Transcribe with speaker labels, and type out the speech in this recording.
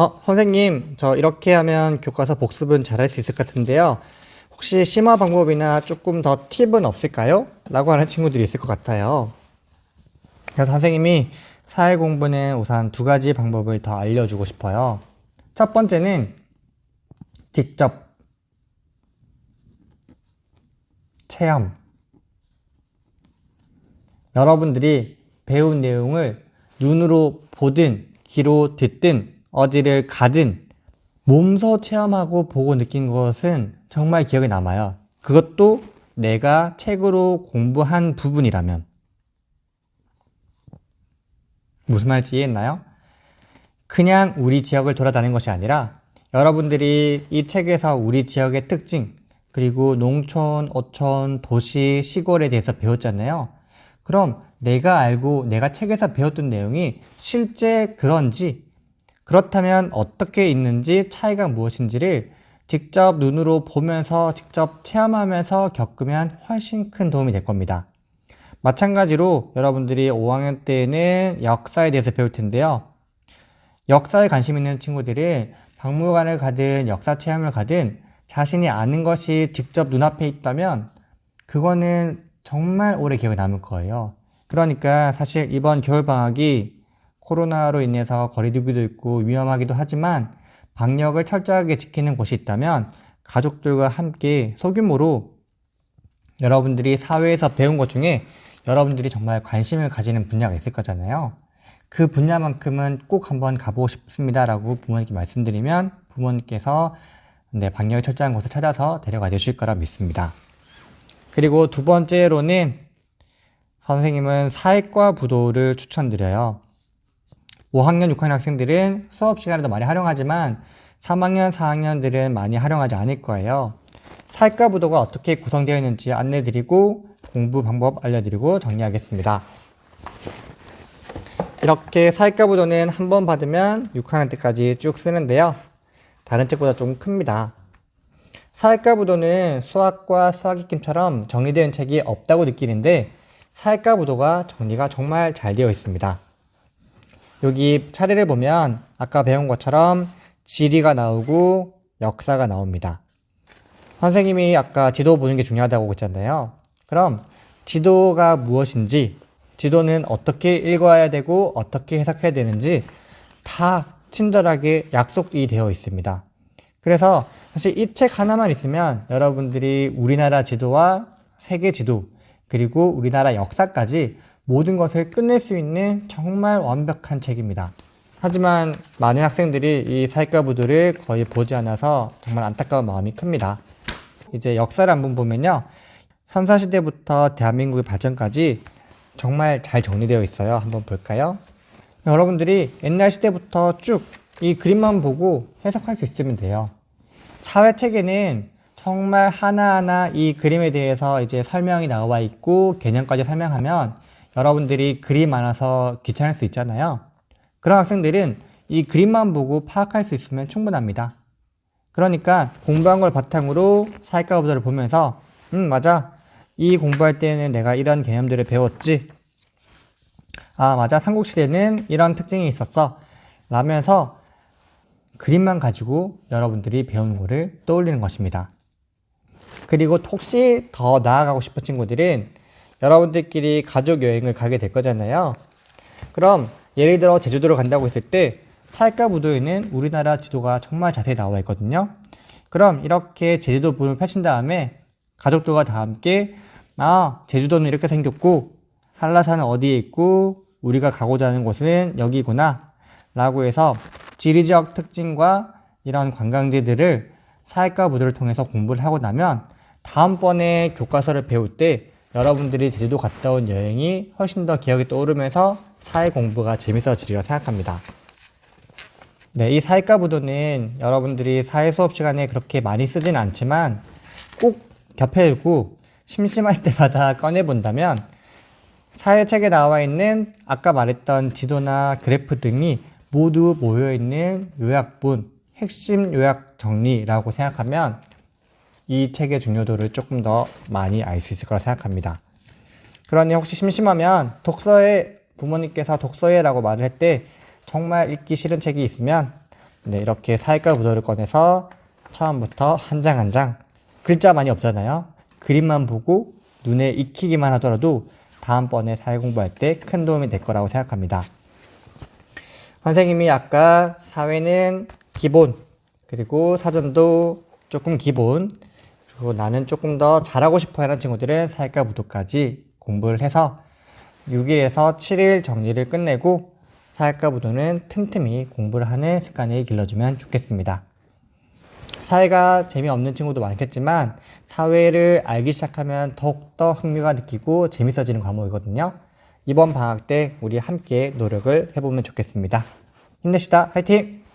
Speaker 1: 어, 선생님, 저 이렇게 하면 교과서 복습은 잘할 수 있을 것 같은데요. 혹시 심화 방법이나 조금 더 팁은 없을까요? 라고 하는 친구들이 있을 것 같아요. 그래서 선생님이 사회 공부는 우선 두 가지 방법을 더 알려주고 싶어요. 첫 번째는 직접 체험. 여러분들이 배운 내용을 눈으로 보든 귀로 듣든 어디를 가든 몸소 체험하고 보고 느낀 것은 정말 기억에 남아요. 그것도 내가 책으로 공부한 부분이라면. 무슨 말인지 이해했나요? 그냥 우리 지역을 돌아다니는 것이 아니라 여러분들이 이 책에서 우리 지역의 특징, 그리고 농촌, 어촌, 도시, 시골에 대해서 배웠잖아요. 그럼 내가 알고 내가 책에서 배웠던 내용이 실제 그런지, 그렇다면 어떻게 있는지 차이가 무엇인지를 직접 눈으로 보면서 직접 체험하면서 겪으면 훨씬 큰 도움이 될 겁니다. 마찬가지로 여러분들이 5학년 때에는 역사에 대해서 배울 텐데요. 역사에 관심 있는 친구들이 박물관을 가든 역사 체험을 가든 자신이 아는 것이 직접 눈앞에 있다면 그거는 정말 오래 기억에 남을 거예요. 그러니까 사실 이번 겨울방학이 코로나로 인해서 거리두기도 있고 위험하기도 하지만 방역을 철저하게 지키는 곳이 있다면 가족들과 함께 소규모로 여러분들이 사회에서 배운 것 중에 여러분들이 정말 관심을 가지는 분야가 있을 거잖아요. 그 분야만큼은 꼭 한번 가보고 싶습니다라고 부모님께 말씀드리면 부모님께서 네, 방역이 철저한 곳을 찾아서 데려가 주실 거라 믿습니다. 그리고 두 번째로는 선생님은 사회과 부도를 추천드려요. 5학년, 6학년 학생들은 수업 시간에도 많이 활용하지만 3학년, 4학년들은 많이 활용하지 않을 거예요. 사회과 부도가 어떻게 구성되어 있는지 안내드리고 공부 방법 알려드리고 정리하겠습니다. 이렇게 사회과 부도는 한 번 받으면 6학년 때까지 쭉 쓰는데요. 다른 책보다 좀 큽니다. 사회과 부도는 수학과 수학익김처럼 정리된 책이 없다고 느끼는데 사회과 부도가 정리가 정말 잘 되어 있습니다. 여기 차례를 보면 아까 배운 것처럼 지리가 나오고 역사가 나옵니다. 선생님이 아까 지도 보는 게 중요하다고 했잖아요. 그럼 지도가 무엇인지, 지도는 어떻게 읽어야 되고 어떻게 해석해야 되는지 다 친절하게 약속이 되어 있습니다. 그래서 사실 이 책 하나만 있으면 여러분들이 우리나라 지도와 세계 지도, 그리고 우리나라 역사까지 모든 것을 끝낼 수 있는 정말 완벽한 책입니다. 하지만 많은 학생들이 이 사회과 부도를 거의 보지 않아서 정말 안타까운 마음이 큽니다. 이제 역사를 한번 보면요. 선사시대부터 대한민국의 발전까지 정말 잘 정리되어 있어요. 한번 볼까요? 여러분들이 옛날 시대부터 쭉 이 그림만 보고 해석할 수 있으면 돼요. 사회책에는 정말 하나하나 이 그림에 대해서 이제 설명이 나와 있고 개념까지 설명하면 여러분들이 그림 많아서 귀찮을 수 있잖아요. 그런 학생들은 이 그림만 보고 파악할 수 있으면 충분합니다. 그러니까 공부한 걸 바탕으로 사회과 부도를 보면서 음 맞아 이 공부할 때는 내가 이런 개념들을 배웠지 아 맞아 삼국시대는 이런 특징이 있었어 라면서 그림만 가지고 여러분들이 배운 거를 떠올리는 것입니다. 그리고 혹시 더 나아가고 싶은 친구들은 여러분들끼리 가족 여행을 가게 될 거잖아요. 그럼 예를 들어 제주도를 간다고 했을 때 사회과 부도에는 우리나라 지도가 정말 자세히 나와 있거든요. 그럼 이렇게 제주도 부분을 펼친 다음에 가족들과 다 함께 아 제주도는 이렇게 생겼고 한라산은 어디에 있고 우리가 가고자 하는 곳은 여기구나 라고 해서 지리적 특징과 이런 관광지들을 사회과 부도를 통해서 공부를 하고 나면 다음번에 교과서를 배울 때 여러분들이 제주도 갔다 온 여행이 훨씬 더 기억에 떠오르면서 사회 공부가 재밌어지리라 생각합니다. 네, 이 사회과 부도는 여러분들이 사회 수업 시간에 그렇게 많이 쓰진 않지만 꼭 겹해 두고 심심할 때마다 꺼내 본다면 사회책에 나와 있는 아까 말했던 지도나 그래프 등이 모두 모여 있는 요약본, 핵심 요약 정리라고 생각하면 이 책의 중요도를 조금 더 많이 알 수 있을 거라 생각합니다. 그러니 혹시 심심하면 독서에 부모님께서 독서에라고 말을 할때 정말 읽기 싫은 책이 있으면 네, 이렇게 사회과 부도를 꺼내서 처음부터 한 장 한 장 글자 많이 없잖아요. 그림만 보고 눈에 익히기만 하더라도 다음번에 사회 공부할 때 큰 도움이 될 거라고 생각합니다. 선생님이 아까 사회는 기본, 그리고 사전도 조금 기본, 그리고 나는 조금 더 잘하고 싶어 하는 친구들은 사회과 부도까지 공부를 해서 6일에서 7일 정리를 끝내고 사회과 부도는 틈틈이 공부를 하는 습관을 길러주면 좋겠습니다. 사회가 재미없는 친구도 많겠지만 사회를 알기 시작하면 더욱더 흥미가 느끼고 재밌어지는 과목이거든요. 이번 방학 때 우리 함께 노력을 해보면 좋겠습니다. 힘내시다. 화이팅!